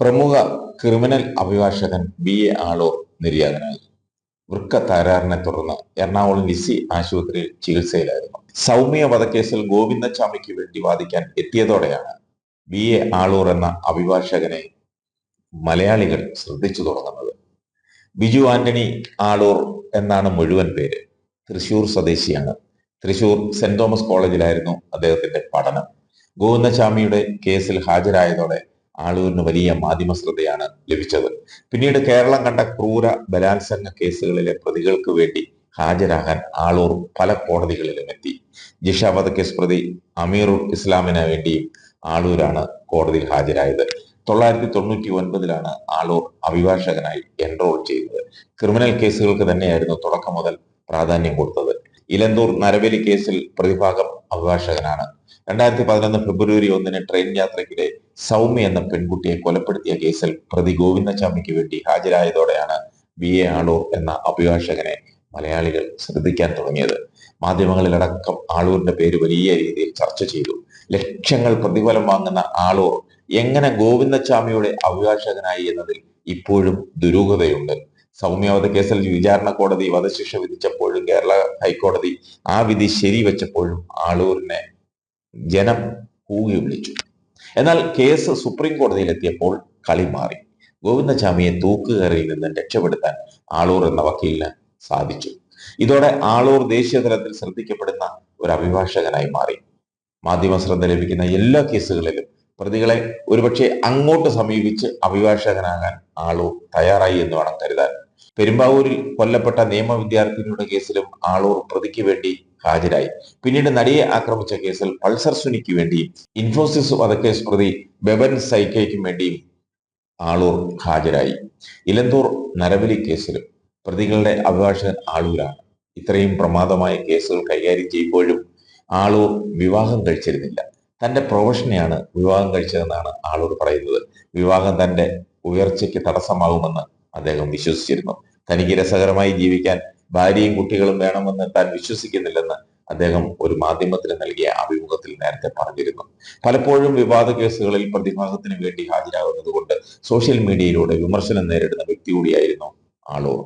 പ്രമുഖ ക്രിമിനൽ അഭിഭാഷകൻ B A Aloor നിര്യാതനായി. വൃക്ക തകരാറിനെ തുടർന്ന് എറണാകുളം ലിസി ആശുപത്രിയിൽ ചികിത്സയിലായിരുന്നു. സൗമ്യ വധക്കേസിൽ ഗോവിന്ദച്ചാമിക്ക് വേണ്ടി വാദിക്കാൻ എത്തിയതോടെയാണ് ബി എ ആളൂർ എന്ന അഭിഭാഷകനെ മലയാളികൾ ശ്രദ്ധിച്ചു തുടങ്ങുന്നത്. ബിജു ആന്റണി ആളൂർ എന്നാണ് മുഴുവൻ പേര്. തൃശൂർ സ്വദേശിയാണ്. തൃശൂർ സെന്റ് തോമസ് കോളേജിലായിരുന്നു അദ്ദേഹത്തിന്റെ പഠനം. ഗോവിന്ദസ്വാമിയുടെ കേസിൽ ഹാജരായതോടെ ആളൂരിന് വലിയ മാധ്യമ ശ്രദ്ധയാണ് ലഭിച്ചത്. പിന്നീട് കേരളം കണ്ട ക്രൂര ബലാത്സംഗ കേസുകളിലെ പ്രതികൾക്ക് വേണ്ടി ഹാജരാകാൻ ആളൂർ പല കോടതികളിലും എത്തി. ജിഷ വധക്കേസ് പ്രതി അമീറുൽ ഇസ്ലാമിന് വേണ്ടിയും ആളൂരാണ് കോടതിയിൽ ഹാജരായത്. തൊള്ളായിരത്തി തൊണ്ണൂറ്റി ഒൻപതിലാണ് ആളൂർ അഭിഭാഷകനായി എൻറോൾ ചെയ്തത്. ക്രിമിനൽ കേസുകൾക്ക് തന്നെയായിരുന്നു തുടക്കം മുതൽ പ്രാധാന്യം കൊടുത്തത്. ഇലന്തൂർ നരബലി കേസിൽ പ്രതിഭാഗം അഭിഭാഷകനാണ് രണ്ടായിരത്തി പതിനൊന്ന് ഫെബ്രുവരി ഒന്നിന് ട്രെയിൻ യാത്രയ്ക്കിടെ സൗമ്യ എന്ന പെൺകുട്ടിയെ കൊലപ്പെടുത്തിയ കേസിൽ പ്രതി ഗോവിന്ദചാമിക്ക് വേണ്ടി ഹാജരായതോടെയാണ് ബി എ ആളൂർ എന്ന അഭിഭാഷകനെ മലയാളികൾ ശ്രദ്ധിക്കാൻ തുടങ്ങിയത്. മാധ്യമങ്ങളിലടക്കം ആളൂരിന്റെ പേര് വലിയ രീതിയിൽ ചർച്ച ചെയ്തു. ലക്ഷങ്ങൾ പ്രതിഫലം വാങ്ങുന്ന ആളൂർ എങ്ങനെ ഗോവിന്ദസ്വാമിയുടെ അഭിഭാഷകനായി എന്നതിൽ ഇപ്പോഴും ദുരൂഹതയുണ്ട്. സൗമ്യവധ കേസിൽ വിചാരണ കോടതി വധശിക്ഷ വിധിച്ചപ്പോഴും കേരള ഹൈക്കോടതി ആ വിധി ശരിവെച്ചപ്പോഴും ആളൂരിനെ ജനം കൂകി വിളിച്ചു. എന്നാൽ കേസ് സുപ്രീം കോടതിയിൽ എത്തിയപ്പോൾ കളി മാറി. ഗോവിന്ദസ്വാമിയെ തൂക്കുകയറിയിൽ നിന്ന് രക്ഷപ്പെടുത്താൻ ആളൂർ എന്ന വക്കീലിന് സാധിച്ചു. ഇതോടെ ആളൂർ ദേശീയ തലത്തിൽ ശ്രദ്ധിക്കപ്പെടുന്ന ഒരു അഭിഭാഷകനായി മാറി. മാധ്യമ ശ്രദ്ധ ലഭിക്കുന്ന എല്ലാ കേസുകളിലും പ്രതികളെ ഒരുപക്ഷെ അങ്ങോട്ട് സമീപിച്ച് അഭിഭാഷകനാകാൻ ആളൂർ തയ്യാറായി എന്ന് വേണം കരുതാൻ. പെരുമ്പാവൂരിൽ കൊല്ലപ്പെട്ട നിയമ വിദ്യാർത്ഥിനിയുടെ കേസിലും ആളൂർ പ്രതിക്ക് വേണ്ടി ഹാജരായി. പിന്നീട് നടിയെ ആക്രമിച്ച കേസിൽ പൾസർ സുനിക്ക് വേണ്ടിയും ഇൻഫോസിസ് വധക്കേസ് പ്രതി ബെബൻ സൈക്കയ്ക്കും വേണ്ടിയും ആളൂർ ഹാജരായി. ഇലന്തൂർ നരബലി കേസിലും പ്രതികളുടെ അഭിഭാഷകൻ ആളൂരാണ്. ഇത്രയും പ്രമാദമായ കേസുകൾ കൈകാര്യം ചെയ്യുമ്പോഴും ആളൂർ വിവാഹം കഴിച്ചിരുന്നില്ല. തന്റെ പ്രൊഫഷനെയാണ് വിവാഹം കഴിച്ചതെന്നാണ് ആളൂർ പറയുന്നത്. വിവാഹം തന്റെ ഉയർച്ചയ്ക്ക് തടസ്സമാകുമെന്ന് അദ്ദേഹം വിശ്വസിച്ചിരുന്നു. തനിക്ക് രസകരമായി ജീവിക്കാൻ ഭാര്യയും കുട്ടികളും വേണമെന്ന് താൻ വിശ്വസിക്കുന്നില്ലെന്ന് അദ്ദേഹം ഒരു മാധ്യമത്തിന് നൽകിയ അഭിമുഖത്തിൽ നേരത്തെ പറഞ്ഞിരുന്നു. പലപ്പോഴും വിവാദ കേസുകളിൽ പ്രതിഭാഗത്തിന് വേണ്ടി ഹാജരാകുന്നത് കൊണ്ട് സോഷ്യൽ മീഡിയയിലൂടെ വിമർശനം നേരിടുന്ന വ്യക്തി കൂടിയായിരുന്നു ആളൂർ.